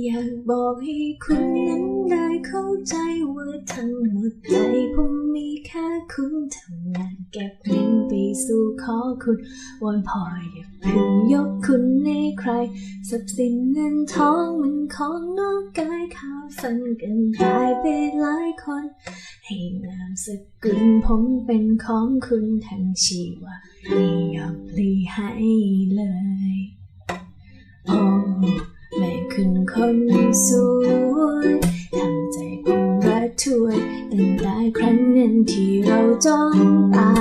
อยากบอกให้คุณนั้นได้เข้าใจว่าทั้งหมดใจผมมีแค่คุณทำงานเก็บเงินไปสู่ขอคุณวอนพออย่าเพิ่งยกคุณให้ใครทรัพย์สินเงินทองมันของนอกกายข้าฟันกันตายไปหลายคน ให้นามสกุลผมเป็นของคุณทั้งชีวาไม่ยอมพลีให้เลย คนสวยทำใจผมระทวยตั้งแต่ครั้งนั้นที่เราจ้องตา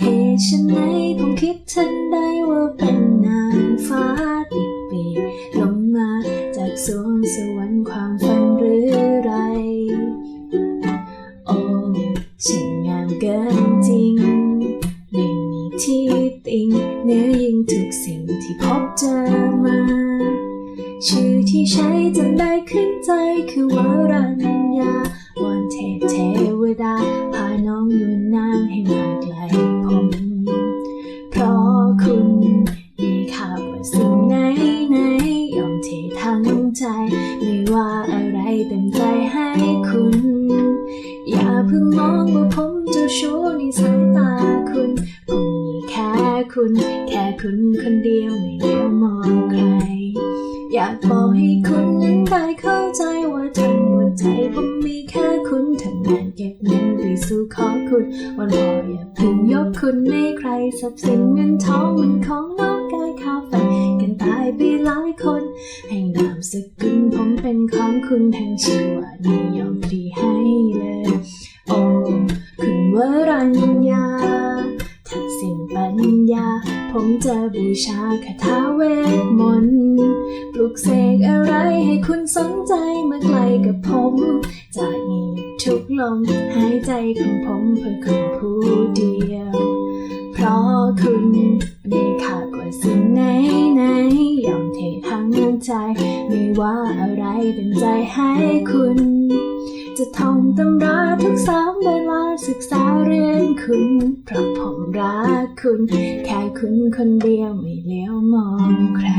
เหตุฉันไหนผมคิดทันได้ว่าเป็นนางฟ้าติดปีกลงมาจากสวงสวรรค์ความฝันหรือไร โอ้ช่างงามเกินจริงไม่มีที่ติงเนื้อยิ่งทุกสิ่งที่พบเจอมา ชื่อที่ใช้จำได้ขึ้นใจคือวรัญญาวอนเทพเทวดา พาน้องนวลนางให้มาไกลผมเพราะคุณมีค่ากว่าสิ่งไหนไหนยอมเททั้งใจ ไม่ว่าอะไรเต็มใจให้คุณ อย่าเพิ่งมองว่าผมจะชู้ในสายตาคุณผมมีแค่คุณ แค่คุณคนเดียวไม่เลี้ยวมองใคร บอกให้คุณนั้นได้เข้าใจว่าทั้งหมดใจผมมีแค่คุณทำงานเก็บเงินไปสู่ขอคุณวันพออย่าเพิ่งยกคุณให้ใครทรัพย์สินเงินทองมันของนอกกายข้าฝันกันตายไปหลายคนให้นามสกุลผมเป็นของคุณทั้งชีวาไม่ยอมพลีให้เลย โอ้คุณวรัญญาทักษิณปัญญา ผมจะบูชาคาถาเวทมนต์ ลุกเสกอะไรให้คุณสนใจมาไกลกับผม จากนี้ทุกลมหายใจของผมเพื่อคุณผู้เดียว เพราะคุณมีค่ากว่าสิ่งไหนไหนยอมเททั้งใจ ไม่ว่าอะไรเป็นใจให้คุณ จะท่องตำราทุกสามเวลาศึกษาเรื่องคุณเพราะผมรักคุณ แค่คุณคนเดียวไม่เลี้ยวมองใคร